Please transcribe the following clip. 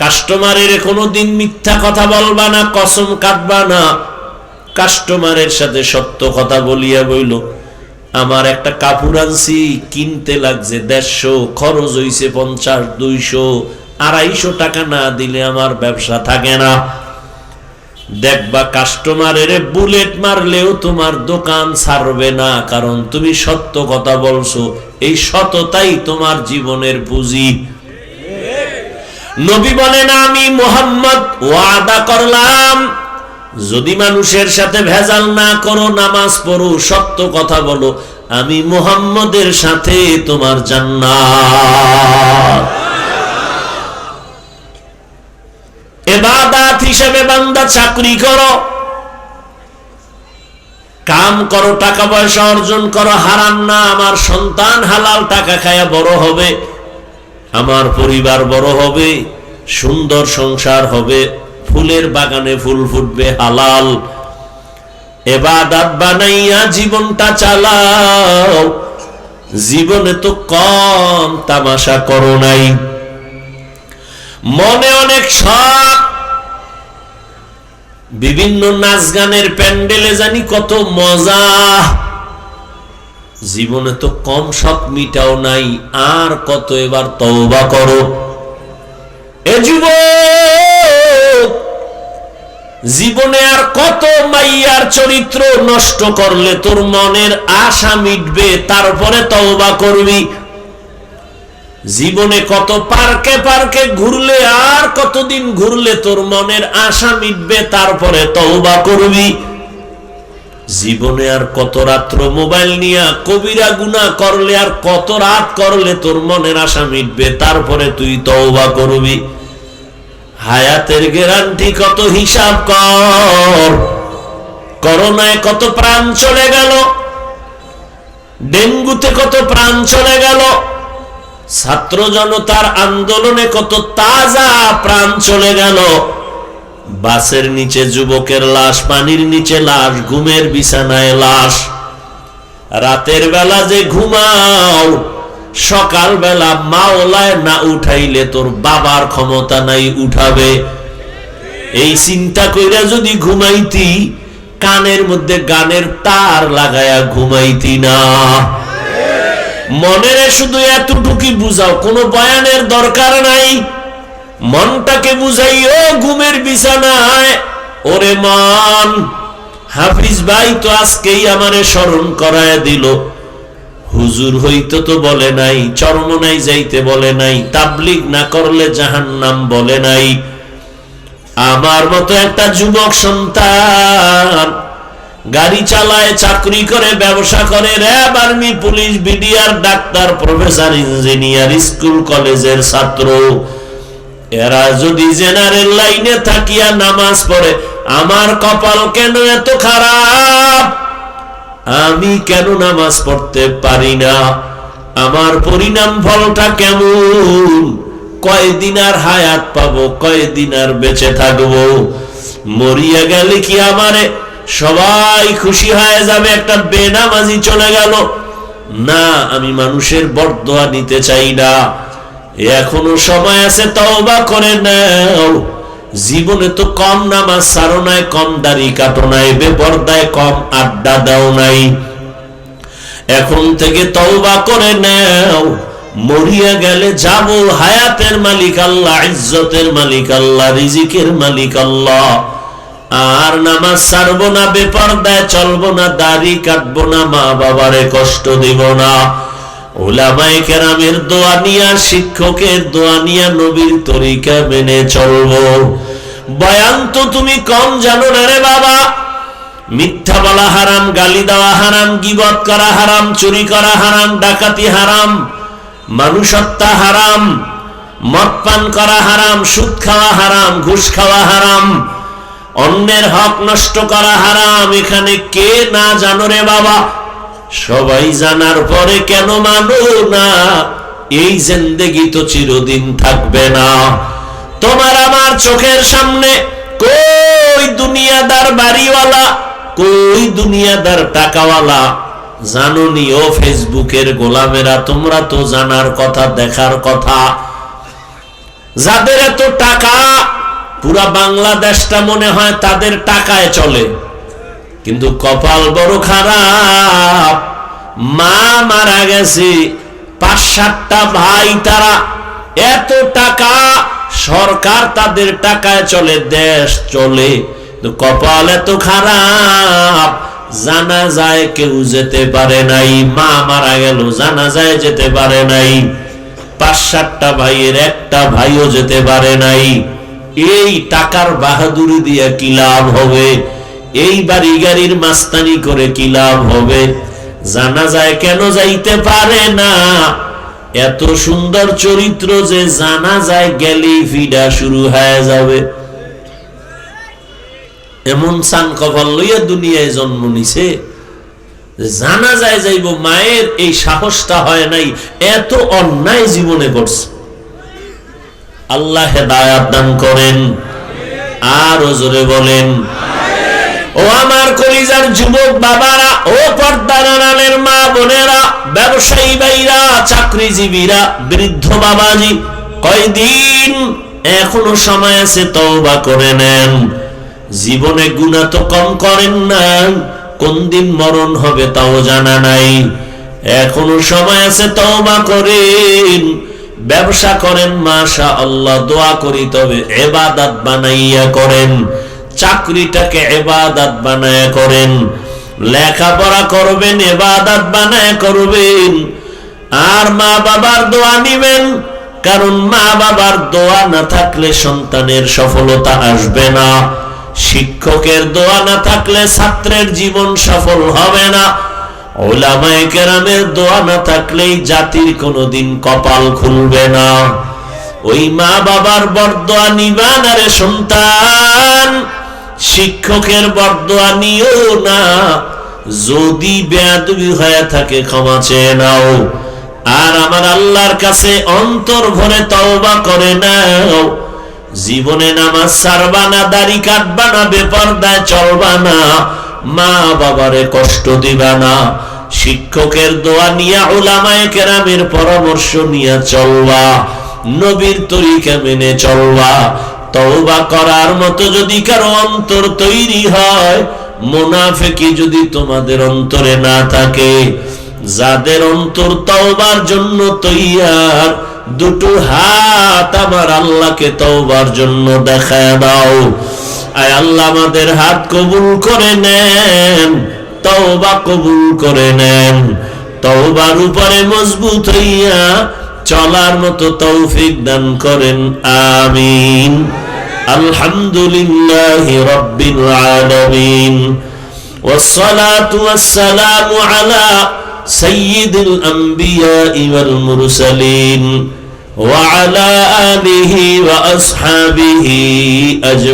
কাস্টমারের কোনো দিন মিথ্যা কথা বলবা না, কসম কাটবা না। কাস্টমারের সাথে সত্য কথা বলিয়া বইল, আমার একটা কাপড় আনছি, কিনতে লাগছে দেড়শো, খরচ হইছে পঞ্চাশ, দুইশো, আড়াইশো টাকা না দিলে আমার ব্যবসা থাকে না। দেখবা কাস্টমারের বুলেট মারলেও তোমার দোকান ছাড়বে না, কারণ তুমি সত্য কথা বলছো। এই সততাই তোমার জীবনের পুঁজি। নবী বলেন, আমি মোহাম্মদ, ওয়াদা করলাম। যদি মানুষের সাথে ভেজাল না করো, নামাজ পড়ো, সত্য কথা বলো, আমি মোহাম্মদের সাথে তোমার জান্নাত। হিসেবে বান্দা চাকরি করো। কাম করো, টাকা পয়সা অর্জন করো হারাম না, আমার সন্তান হালাল টাকা খায়া বড় হবে। আমার পরিবার বড় হবে, সুন্দর সংসার হবে, ফুলের বাগানে ফুল ফুটবে হালাল। এবাদাত বানাইয়া জীবনটা চালাও, জীবনে তো কম তামাশা করো নাই। মনে অনেক শখ, বিভিন্ন নাচ গানের প্যান্ডেলে জানি কত মজা। জীবনে তো কম শখ মিটাও নাই, আর কত এবার তওবা করো। এ যুবক, জীবনে আর কত মাইয়ার চরিত্র নষ্ট করলে তোর মনের আশা মিটবে, তারপরে তওবা করবি। জীবনে কত পার্কে পার্কে ঘুরলে, আর কতদিন ঘুরলে তোর মনের আশা মিটবে, তারপরে তওবা করবি। জীবনে আর কত রাত্র মোবাইল নিয়ে কবিরা গুণা করলে আর কত রাত করলে তোর মনের আশা মিটবে? তারপরে তুই তওবা করবি। হায়াতের গ্যারান্টি কত হিসাব কর। করোনায় কত প্রাণ চলে গেল। ডেঙ্গুতে কত প্রাণ চলে গেল। ছাত্র জনতার আন্দোলনে কত তাজা প্রাণ চলে গেল। বাসের নিচে যুবকের লাশ, পানির নিচে লাশ, ঘুমের বিছানায় লাশ। রাতের বেলা যে ঘুমাও সকাল বেলা মাওলায় না উঠাইলে তোর বাবার ক্ষমতা নাই, উঠাবে। এই চিন্তা কইরা যদি ঘুমাইতি, কানের মধ্যে গানের তার লাগায়া ঘুমাইতি না। মনের শুধু এতটুকুই বুঝাও, কোনো বয়ানের দরকার নাই। মনটাকে বুঝাইও ঘুমের বিছানায়, ওরে মন, হাফিজ ভাই তো আজকেই আমারে স্মরণ করায় দিল। হুজুর হইতো তো বলে নাই চরমনাই যাইতে বলে নাই, তাবলিগ না করলে জাহান্নাম বলে নাই। আমার মতো একটা যুবক সন্তান, গাড়ি চালায়, চাকরি করে, ব্যবসা করে, RAB army, police, BDR, doctor, professor, engineer, school, কলেজের ছাত্র। এরা যদি জেনারেল লাইনে থাকিয়া নামাজ পড়ে, আমার কপাল কেন এত খারাপ? আমি কেন নামাজ পড়তে পারি না? আমার পরিণাম ফলটা কেমন? কয়দিন আর হায়াত পাবো, কয়দিন আর বেঁচে থাকব? মরিয়া গেলে কি আমারে সবাই খুশি হয়ে যাবে? একটা বেনামাজি চলে গেল। না, আমি মানুষের বরদোয়া নিতে চাই না। এখনও সময় আছে, তওবা করে নাও। জীবনে তো কম নামাজ সারো নাই, কম দাড়ি কাটো নাই, বেপর্দায় কম আড্ডা দাও নাই। এখন থেকে তওবা করে নাও। মরিয়া গেলে যাব, হায়াতের মালিক আল্লাহ, ইজ্জতের মালিক আল্লাহ, রিজিকের মালিক আল্লাহ। আর নামাজ সারবো না, বেপর্দায় চলবো না, দাড়ি কাটবো না মা বাবারে কষ্ট দিব না। ওলামায়ে কেরামের দোয়া নিয়া, শিক্ষকের দোয়া নিয়া নবীর তরিকা মেনে চলবো। বয়ান তো তুমি কম জানো না রে বাবা। মিথ্যা বলা হারাম, গালি দেওয়া হারাম, গিবত করা হারাম, চুরি করা হারাম, ডাকাতি হারাম মানুষ হারাম, মদ পান করা হারাম, সুদ খাওয়া হারাম, ঘুষ খাওয়া হারাম, অন্যের হক নষ্ট করা হারাম, এখানে কে না জানো রে বাবা। সবাই জানার পরে কেন মানো না? এই জিন্দেগি তো চিরদিন থাকবে না। তোমার আমার চোখের সামনে কই দুনিয়াদার বাড়িওয়ালা, কই দুনিয়াদার টাকাওয়ালা? জানুনি ও ফেসবুকের গোলামেরা, তোমরা তো জানার কথা, দেখার কথা। যাদের এত টাকা, পুরা বাংলাদেশটা মনে হয় তাদের টাকায় চলে। কিন্তু কপাল বড় খারাপ। মা মারা গেছে, পাঁচ সাতটা ভাই তারা এত টাকা সরকার তাদের টাকায় চলে, দেশ চলে। কপাল এত খারাপ, জানা যায় কেউ যেতে পারে নাই। মা মারা গেল, জানা যায় যেতে পারে নাই। পাঁচ সাতটা ভাইয়ের একটা ভাইও যেতে পারে নাই। এই টাকার বাহাদুরি দিয়ে কি লাভ হবে? এই বাড়ি গাড়ির মাস্তানি করে কি লাভ হবে? জানা যায় কেন যাইতে পারে না? এত সুন্দর চরিত্র যে জানা যায় গেলেই ফিডা শুরু হয়ে যাবে। এমন সান কপাল লইয়া দুনিয়ায় জন্ম নিছে। জানা যায় যাইব মায়ের এই সাহসটা হয় নাই, এত অন্যায় জীবনে করছে। আল্লাহ হেদায়াত দান করেন। আর জোরে বলেন ও আমার কলিজার যুবক বাবারা, ও পর্দার আড়ালের মা বোনেরা, ব্যবসায়ী ভাইরা, চাকরিজীবীরা, বৃদ্ধ বাবাজি, কয়দিন এখনও সময় আছে তওবা করে নেন। জীবনে গুণা তো কম করেন না, কোন দিন মরণ হবে তাও জানা নাই। এখনও সময় আছে তওবা করেন, ব্যবসা করেন মাশা আল্লাহ দোয়া করি তবে এবাদাত বানাইয়া করেন। চাকরিটাকে এবাদাত বানায় করেন, লেখাপড়া করবেন এবাদাত বানায় করবেন। আর মা বাবার দোয়া নিবেন, কারণ মা বাবার দোয়া না থাকলে সন্তানের সফলতা আসবে না। শিক্ষকের দোয়া না থাকলে ছাত্রের জীবন সফল হবে না। ওলামায়ে কেরামের দোয়া না থাকলেই জাতির কোনোদিন কপাল খুলবে না। ওই মা বাবার বরদোয়া নিবান আরে সন্তান। শিক্ষকের বরদোয়া নিও না। যদি বেয়াদবি হয়ে থাকে, ক্ষমা চেয়ে নাও। আর আমার আল্লাহর কাছে অন্তর ভরে তওবা করে নাও। জীবনে নামাজ সারবা না, দাড়ি কাটবা না, বেপরদায় চলবা না। মা বাবারে কষ্ট দিবা না। শিক্ষকের দোয়া নিয়া ওলামায়ে কেরামের পরামর্শ নিয়া চলবা। নবীর তরিকা মেনে চলবা। তওবা করার মতো যদি কারও অন্তর তৈরি হয় মোনাফেকি যদি তোমাদের অন্তরে না থাকে, যাদের অন্তর তওবার জন্য তৈয়ার, দুটো হাত আমার আল্লাহকে তওবার জন্য দেখায় দাও। আয় আল্লাহ আমাদের হাত কবুল করে নেন, তওবা কবুল করে নেন। তওবার উপরে মজবুত হইয়া চলার মতো তৌফিক দান করেন আমিন আলহামদুলিল্লাহ রব্বিল আলামিন والصلاة والسلام على سيد الأنبياء والمرسلين وعلى آله وأصحابه أجمعين